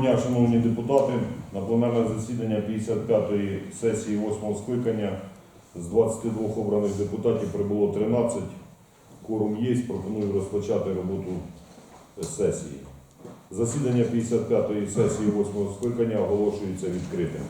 Дня, шановні депутати, на пленарне засідання 55-ї сесії 8-го скликання з 22 обраних депутатів прибуло 13. Кворум є, пропоную розпочати роботу сесії. Засідання 55-ї сесії 8-го скликання оголошується відкритим.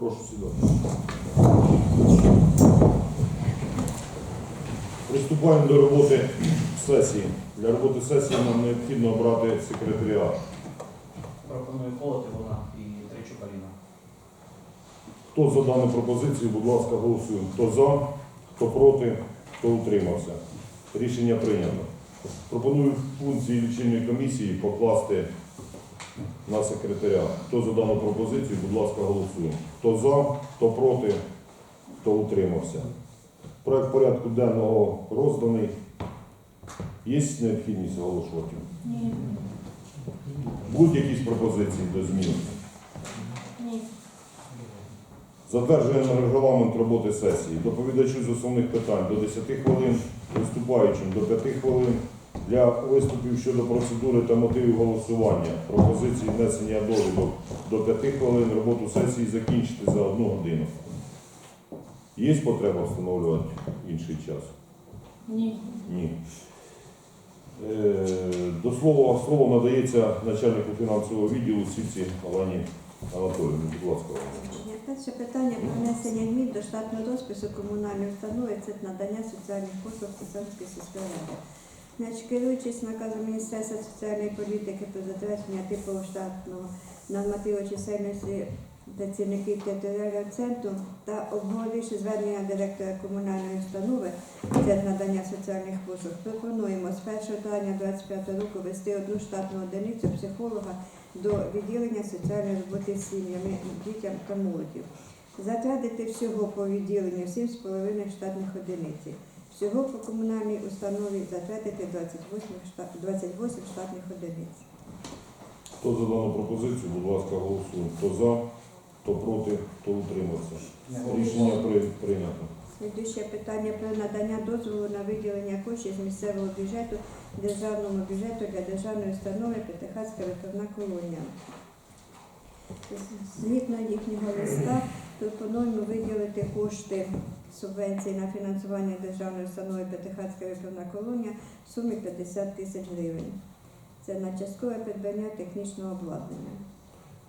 Прошу сідати. Приступаємо до роботи сесії. Для роботи сесії нам необхідно обрати секретаріат. Пропоную Колотилова і Тричук Аліна. Хто за дану пропозицію, будь ласка, голосуємо. Хто за, хто проти, хто утримався. Рішення прийнято. Пропоную функції лічильної комісії покласти на секретаря. Хто за дану пропозицію, будь ласка, голосуємо. Хто за, хто проти, хто утримався. Проект порядку денного розданий. Є необхідність оголошувати? Ні. Будуть якісь пропозиції до змін? Ні. Затверджуємо регламент роботи сесії. Доповідачу з основних питань до 10 хвилин, виступаючим до 5 хвилин. Для виступів щодо процедури та мотивів голосування, пропозиції внесення довідок до 5 хвилин, роботу сесії закінчити за одну годину. Є потреба встановлювати інший час? Ні. Ні. Е, До слова, слово надається начальнику фінансового відділу Сівці Олені Анатолійовні. Будь ласка. Перше питання про внесення змін до штатного розпису комунальної установи це надання соціальних послуг Сосанської сільської ради. Значить, керуючись наказом Міністерства соціальної політики про затвердження типового штатного нормативу чисельності працівників територіального центру та обговоривши звернення директора комунальної установи це надання соціальних послуг, пропонуємо з 1 травня 2025 року вести одну штатну одиницю психолога до відділення соціальної роботи з сім'ями, дітям та молоді. Затратити всього по відділенню 7,5 штатних одиниць. Всього по комунальній установі затратити 28, 28 штатних одиниць. Хто за дану пропозицію, будь ласка, голосуємо. Хто за, хто проти, хто утримався. Рішення при- прийнято. Слідуюче питання про надання дозволу на виділення коштів з місцевого бюджету державному бюджету для державної установи Петихатська виправна колонія. Згідно їхнього листа пропонуємо виділити кошти субвенції на фінансування державної установи Петихатська виправна колонія в сумі 50 тисяч гривень. Це на часткове придбання технічного обладнання.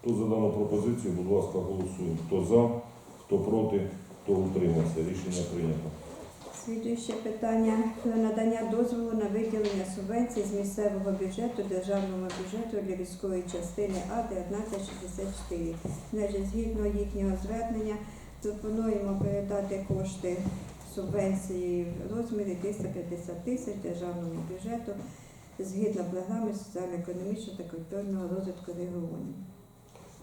Хто за дану пропозицію, будь ласка, голосуємо. Хто за, хто проти, хто утримався. Рішення прийнято. Слідуюче питання про надання дозволу на виділення субвенцій з місцевого бюджету державному бюджету для військової частини А 1964. Значить, згідно їхнього звернення, пропонуємо передати кошти субвенції в розмірі 350 тисяч державному бюджету згідно програми соціально-економічного та культурного розвитку регіонів.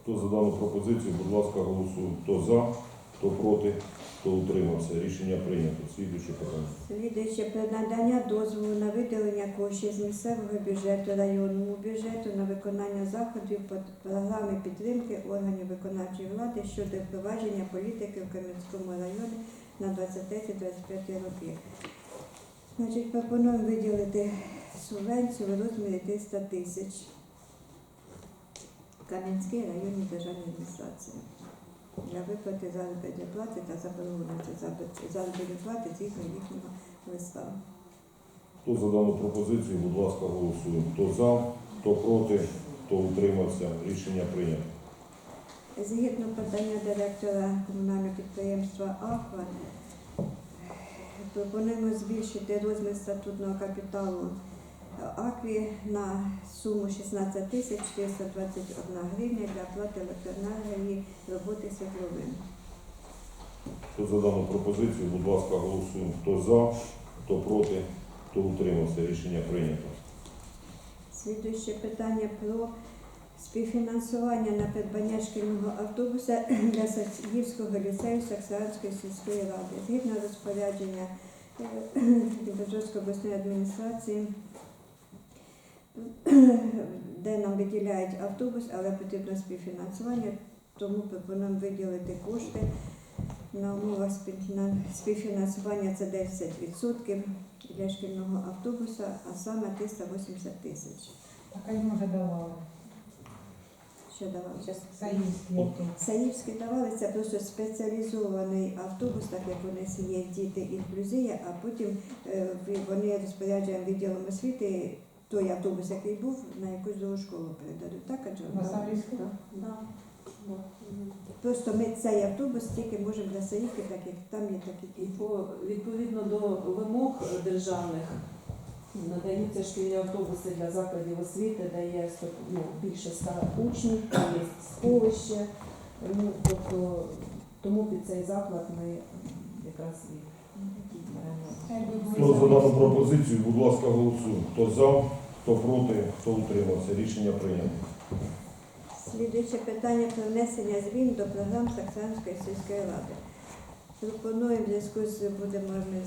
Хто за дану пропозицію, будь ласка, голосуємо. Хто за, хто проти, хто утримався. Рішення прийнято. Слідуюче питання. Слідуюче про надання дозволу на виділення коштів з місцевого бюджету районному бюджету на виконання заходів по програмі підтримки органів виконавчої влади щодо впровадження політики в Кам'янському районі на 23-25 роки. Значить, пропонуємо виділити субвенцію в розмірі 300 тисяч Кам'янській районній державній адміністрації для виплати заробітної плати та заборгованості за заробітної плати згідно їхнього листа. Хто за дану пропозицію, будь ласка, голосуємо. Хто за, хто проти, хто утримався. Рішення прийнято. Згідно подання директора комунального підприємства АКВА, пропонуємо збільшити розмір статутного капіталу АКВІ на суму 16 тисяч 421 гривня для оплати електроенергії роботи світловин. Хто за дану пропозицію, будь ласка, голосуємо. Хто за, хто проти, хто утримався. Рішення прийнято. Слідуюче питання про співфінансування на придбання шкільного автобуса для Садівського ліцею Саксанської сільської ради. Згідно розпорядження е, Дніпропетровської обласної адміністрації, де нам виділяють автобус, але потрібно співфінансування, тому пропонуємо виділити кошти на умовах співфінансування це 10% для шкільного автобуса, а саме 380 тисяч. А йому вже давали. Що давали? Саївський який. Саївський давали це просто спеціалізований автобус, так як у нас є діти інклюзія, а потім е, вони розпоряджають відділом освіти той автобус, який був, на якусь другу школу передадуть. Так, адже На Саврівську? Да. просто ми цей автобус тільки можемо для Саївки, так як там є такі І по відповідно до вимог державних надаються шкільні автобуси для закладів освіти, де є ну, більше ста учнів, є сховище. Ну, тобто, тому під цей заклад ми якраз і. Хто пропозицію, будь ласка, голосуємо. Хто за, хто проти, хто утримався. Рішення прийнято. Слідуюче питання про внесення змін до програм Саксанської сільської ради. Пропонуємо в зв'язку з будемо ми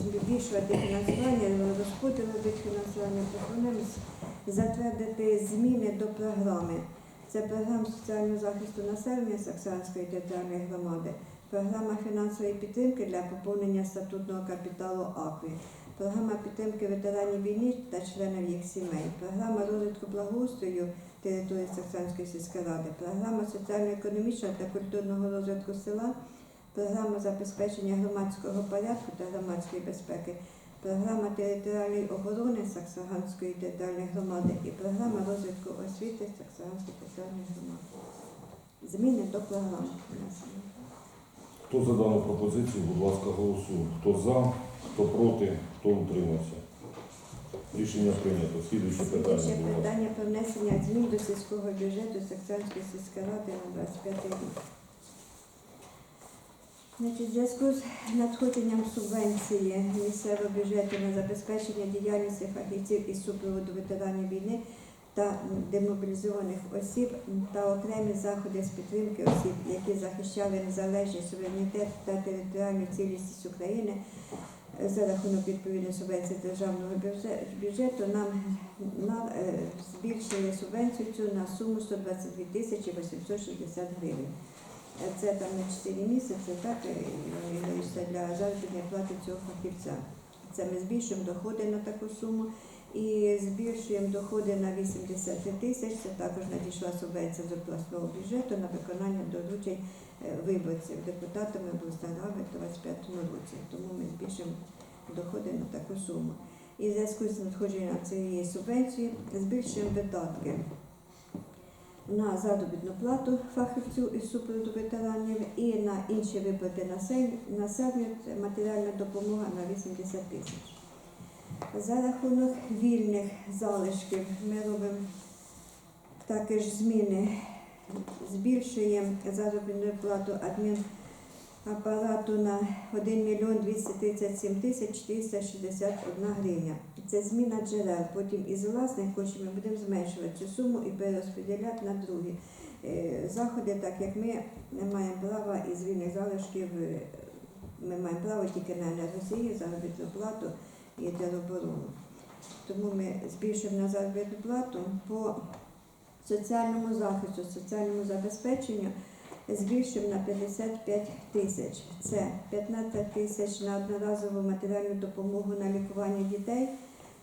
збільшувати фінансування, розподіл від фінансування. Пропонуємо затвердити зміни до програми. Це програма соціального захисту населення Саксанської територіальної громади, програма фінансової підтримки для поповнення статутного капіталу АКВІ, програма підтримки ветеранів війни та членів їх сімей, програма розвитку благоустрою території Саксанської сільської ради, програма соціально-економічного та культурного розвитку села, програма забезпечення громадського порядку та громадської безпеки, програма територіальної оборони Саксаганської територіальної громади. І програма розвитку освіти Саксаганської територіальної громади. Зміни до програм. Хто за дану пропозицію, будь ласка, голосуємо. Хто за, хто проти, хто утримався. Рішення прийнято. Слідуюче питання, Слідуюче будь ласка. питання про внесення змін до сільського бюджету Саксанської сільської ради на 25 рік. Значить, в зв'язку з надходженням субвенції місцевого бюджету на забезпечення діяльності фахівців із супроводу ветеранів війни та демобілізованих осіб та окремі заходи з підтримки осіб, які захищали незалежність, суверенітет та територіальну цілісність України е, за рахунок відповідної субвенції державного бюджету нам, е, збільшили субвенцію цю на суму 122 тисячі 860 гривень. Е, Це там на 4 місяці, так, дають для заробітної плати цього фахівця. Це ми збільшуємо доходи на таку суму і збільшуємо доходи на 80 тисяч. Це також надійшла субвенція з обласного бюджету на виконання доручень е, виборців депутатами обласної в 25 році. Тому ми збільшуємо доходи на таку суму. І в зв'язку з надходженням цієї субвенції збільшуємо видатки на заробітну плату фахівцю із супроводу ветеранів і на інші виплати насел- населенню матеріальна допомога на 80 тисяч. За рахунок вільних залишків ми робимо також зміни, збільшуємо заробітну плату адмінапарату на 1 мільйон 237 тисяч 461 гривня. Це зміна джерел. Потім із власних коштів ми будемо зменшувати цю суму і перерозподіляти на другі е, заходи, так як ми не маємо права із вільних залишків, е, ми маємо право тільки на енергосію, заробітну плату і. Тому ми збільшуємо на заробітну плату по соціальному захисту, соціальному забезпеченню збільшуємо на 55 тисяч. Це 15 тисяч на одноразову матеріальну допомогу на лікування дітей,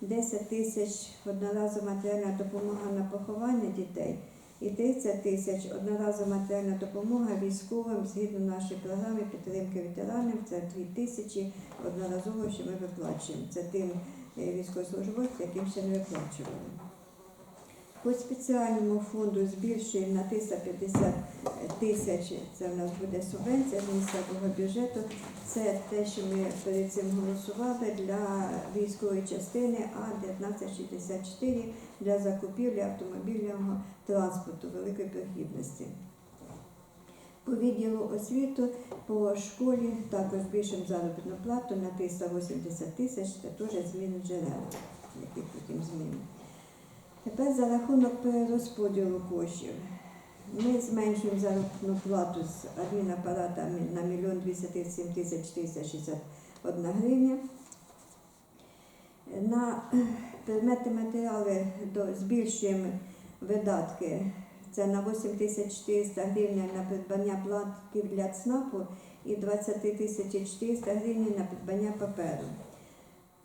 10 тисяч одноразова матеріальна допомога на поховання дітей і 30 тисяч одноразова матеріальна допомога військовим згідно нашої програми підтримки ветеранів. Це 2 тисячі одноразово, що ми виплачуємо. Це тим е, військовослужбовцям, яким ще не виплачували. По спеціальному фонду збільшуємо на 350 тисяч, це в нас буде субвенція місцевого бюджету. Це те, що ми перед цим голосували для військової частини А-1964 для закупівлі автомобільного транспорту великої прохідності. По відділу освіту по школі також збільшуємо заробітну плату на 380 тисяч, це теж зміни джерел, які потім зміни. Тепер за рахунок перерозподілу коштів. Ми зменшуємо заробітну плату з адмінапарата на 1 237 тисяч 461 гривня. На предмети матеріали збільшуємо видатки. Це на 8 400 гривень на придбання платків для ЦНАПу і 20 400 гривень на придбання паперу.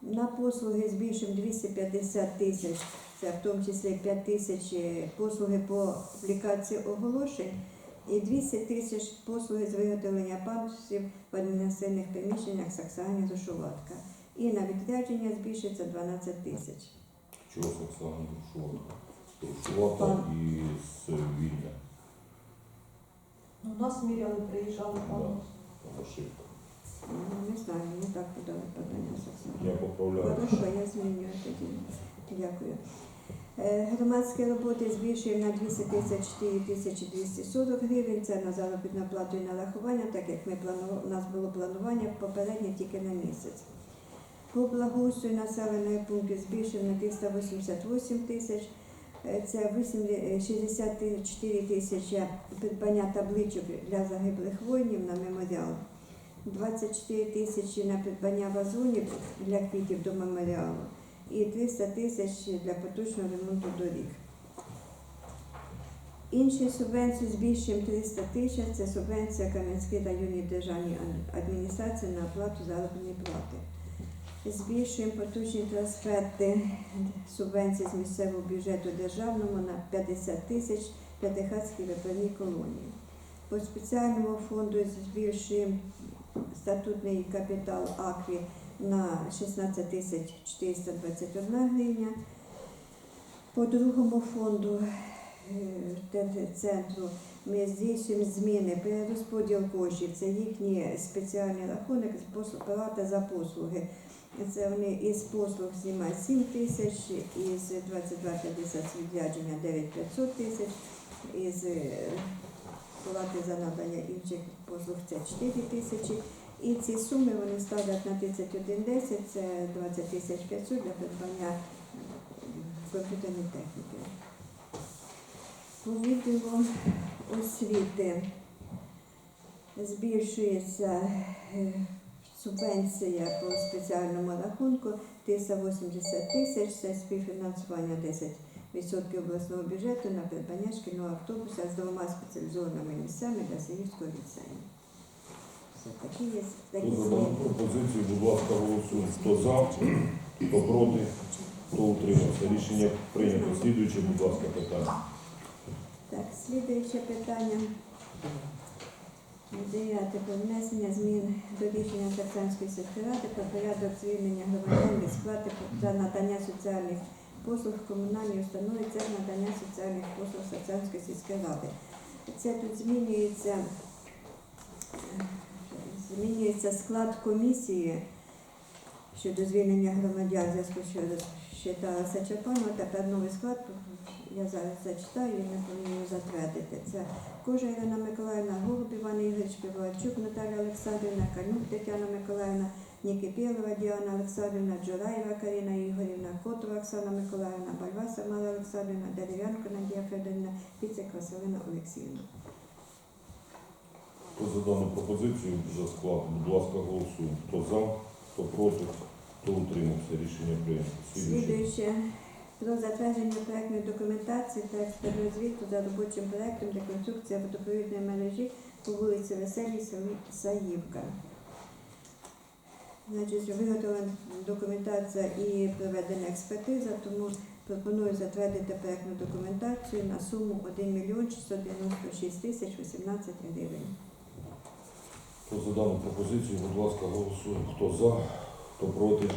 На послуги збільшуємо 250 тисяч, це в тому числі 5 тисяч послуги по публікації оголошень і 200 тисяч послуги з виготовлення пандусів в адміністративних приміщеннях Саксані Душуватка. І на відрядження збільшується 12 тисяч. Чого Оксана Друшова? Друшова і з Вільня. Ну, У нас міряли, приїжджали Да. пану. Там ошибка. Ну, Не знаю, не так подали подання. Я поправляю. Хорошо, я змінюю тоді. Дякую. Е, Громадські роботи збільшуємо на 234 тисячі 240 гривень. Це на заробітну плату і нарахування, так як ми планували, у нас було планування попереднє тільки на місяць. По благоустрою населеної пункту збільшуємо на 388 тисяч. Е, Це 8 е, 64 тисячі придбання табличок для загиблих воїнів на меморіал. 24 тисячі на придбання вазонів для квітів до меморіалу і 300 тисяч для поточного ремонту доріг. Інші субвенції збільшуємо 300 тисяч. Це субвенція Кам'янській районній державній адміністрації на оплату заробітної плати. Збільшуємо поточні трансферти субвенції з місцевого бюджету державному на 50 тисяч П'ятихатській виправній колонії. По спеціальному фонду збільшуємо статутний капітал АКВІ на 16 тисяч 421 гривня. По другому фонду е, центру ми здійснюємо зміни, перерозподіл коштів. Це їхній спеціальний рахунок плата за послуги. Це вони із послуг знімають 7 тисяч, із 2250 з відрядження 9500 тисяч, із е, плати за надання інших послуг це 4 тисячі. І ці суми вони ставлять на 3110, це 20 тисяч 500 для придбання комп'ютерної техніки. По відділу освіти збільшується е, субвенція по спеціальному рахунку 380 тисяч, це співфінансування 10% обласного бюджету на придбання шкільного автобуса з двома спеціалізованими місцями для Сирівського ліцею. Все, такі є такі Хто за дану зміни. пропозицію, будь ласка, голосуємо. Хто за, хто проти, хто утримався. Рішення прийнято. Слідуюче, будь ласка, питання. Так, слідуюче питання. Дев'яте про внесення змін до рішення Саксанської сільської ради про порядок звільнення громадян від сплати за надання соціальних послуг комунальній установі це надання соціальних послуг Саксанської сільської ради. Це тут змінюється, змінюється склад комісії щодо звільнення громадян зв'язку считалася Чапанова, тепер новий склад, я зараз зачитаю і не повинні затвердити. Це Кожа Ірина Миколаївна, Голуб Іван Ігорович, Півоварчук Наталя Олександрівна, Канюк Тетяна Миколаївна, Нікипєлова Діана Олександрівна, Джураєва Каріна Ігорівна, Котова Оксана Миколаївна, Бальваса Мала Олександрівна, Дерев'янко Надія Федорівна, Піцик Василина Олексіївна. Хто за дану пропозицію за склад, будь ласка, голосуємо. Хто за, хто проти, хто утримався. Рішення прийнято. Слідуюче. Про затвердження проектної документації та експертного звіту за робочим проектом реконструкція водопровідної мережі по вулиці Веселій, Саївка. Значить, виготовлена документація і проведена експертиза, тому пропоную затвердити проектну документацію на суму 1 мільйон 696 тисяч 18 гривень. Хто за дану пропозицію, будь ласка, голосуємо. Хто за, хто проти,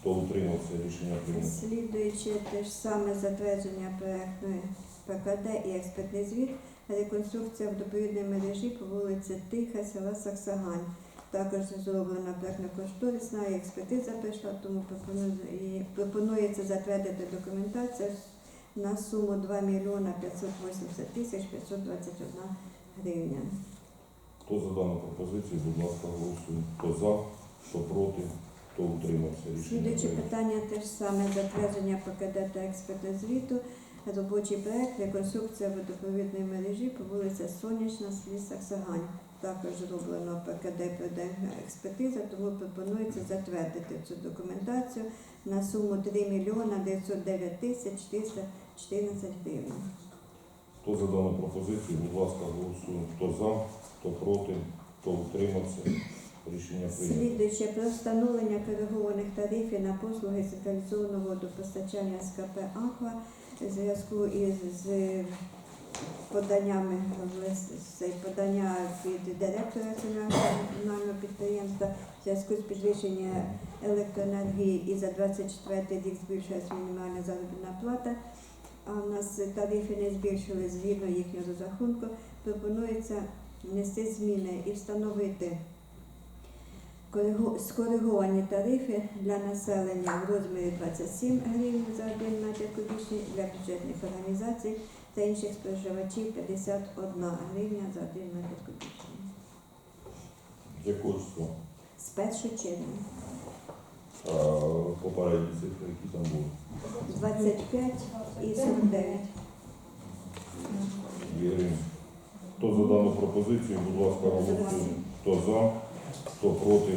хто утримався. Рішення прийнято. Слідуючи те ж саме затвердження проектної ПКД і експертний звіт, реконструкція водопровідної мережі по вулиці Тиха, села Саксагань. Також зроблена проектно-кошторисна і експертиза прийшла, тому пропонується затвердити документацію на суму 2 мільйона 580 тисяч 521 гривня. Хто за дану пропозицію, будь ласка, голосуємо. Хто за, хто проти, хто утримався. Рішення Слідуюче питання теж саме затвердження ПКД та експертного звіту. Робочий проект реконструкція водопровідної мережі по вулиці Сонячна, селі Саксагань. Також зроблено ПКД проведена експертиза, тому пропонується затвердити цю документацію на суму 3 мільйона 909 тисяч 414 гривень. Хто за дану пропозицію, будь ласка, голосуємо. Хто за, хто проти, хто утримався. Рішення прийнято. Слідуюче про встановлення коригованих тарифів на послуги централізованого водопостачання СКП «Аква» в зв'язку із з поданнями це подання від директора національного підприємства в зв'язку з підвищенням електроенергії і за 24 рік збільшується мінімальна заробітна плата. А в нас тарифи не збільшили згідно їхнього розрахунку. Пропонується внести зміни і встановити скориговані тарифи для населення в розмірі 27 гривень за 1 метр кубічний, для бюджетних організацій та інших споживачів 51 гривня за 1 метр кубічний. Якого числа? З 1 червня А, попередні цифри, які там були. 25 і 49. Ігорів. Хто за дану пропозицію, будь ласка, голосуємо. Хто за, хто проти,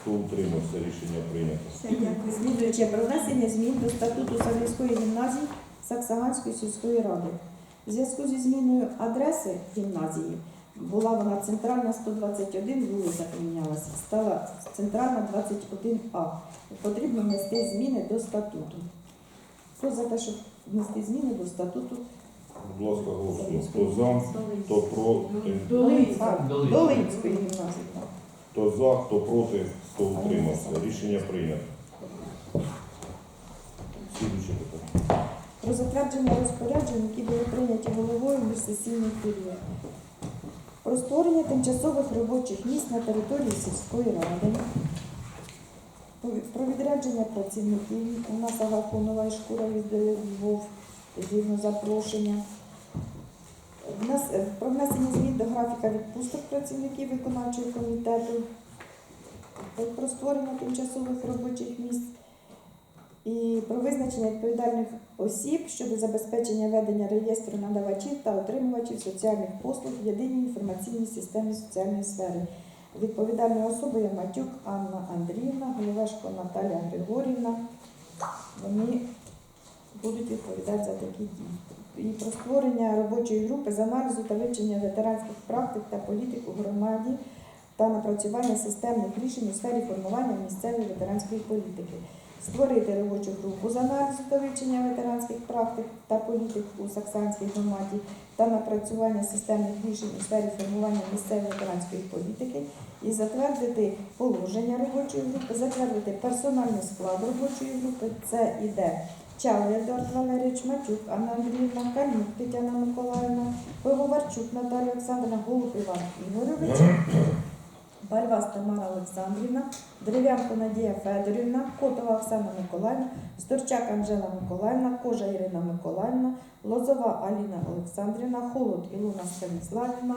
хто утримався. Рішення прийнято. Все, дякую. Слідуюче про внесення змін до статуту Савівської гімназії Саксаганської сільської ради. У зв'язку зі зміною адреси гімназії була вона центральна 121, вулиця помінялася, стала центральна 21А. Потрібно внести зміни до статуту. Хто за те, щоб внести зміни до статуту? Будь ласка, голосуємо. Хто за, хто проти, Долинської гімназії. так. хто за, хто проти, хто утримався. Рішення прийнято. Слідуюче питання. Про затвердження розпоряджень, які були прийняті головою в міжсесійний період. Про створення тимчасових робочих місць на території сільської ради. Про відрядження працівників. У нас Агафонова і шкура їздили в Львов згідно запрошення. Е, про внесення змін до графіка відпусток працівників виконавчого комітету. Про створення тимчасових робочих місць і про визначення відповідальних осіб щодо забезпечення ведення реєстру надавачів та отримувачів соціальних послуг в єдиній інформаційній системі соціальної сфери. Відповідальною особою Матюк Анна Андріївна, Головешко Наталія Григорівна. Вони будуть відповідати за такі дії. І про створення робочої групи з аналізу та вивчення ветеранських практик та політик у громаді та напрацювання системних рішень у сфері формування місцевої ветеранської політики. Створити робочу групу з аналізу та вивчення ветеранських практик та політик у Саксанській громаді та напрацювання системних рішень у сфері формування місцевої ветеранської політики і затвердити положення робочої групи, затвердити персональний склад робочої групи. Це іде Чалий Едуард Валерійович, Матюк, Анна Андріївна, Кальнюк Тетяна Миколаївна, Пивоварчук Наталія Олександрівна, Голуб Іван Ігорович, Бальвас Тамара Олександрівна, Дерев'янко Надія Федорівна, Котова Оксана Миколаївна, Сторчак Анжела Миколаївна, Кожа Ірина Миколаївна, Лозова Аліна Олександрівна, Холод Ілона Станіславівна,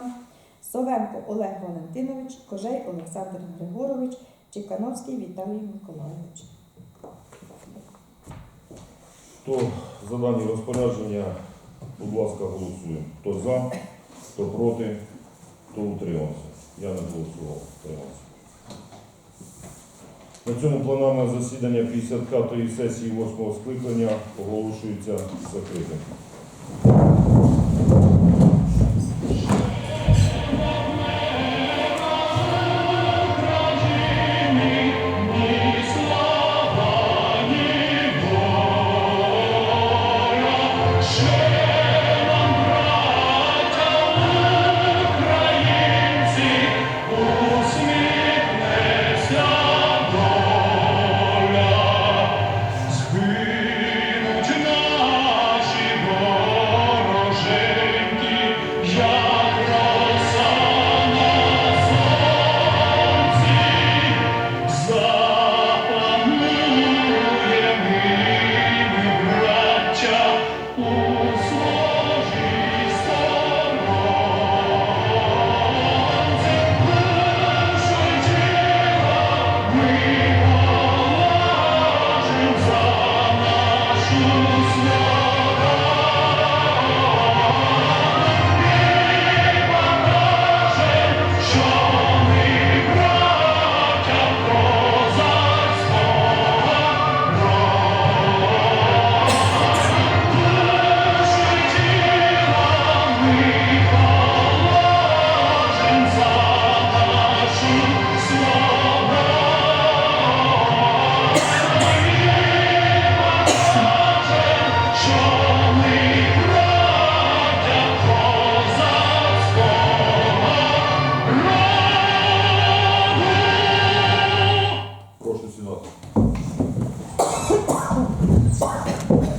Совенко Олег Валентинович, Кожей Олександр Григорович, Чекановський Віталій Миколаївич. Хто за дані розпорядження, будь ласка, голосуємо. Хто за, хто проти, хто утримався. Я не голосував, утримався. На цьому пленарне засідання 55-ї сесії 8-го скликання оголошується закритим.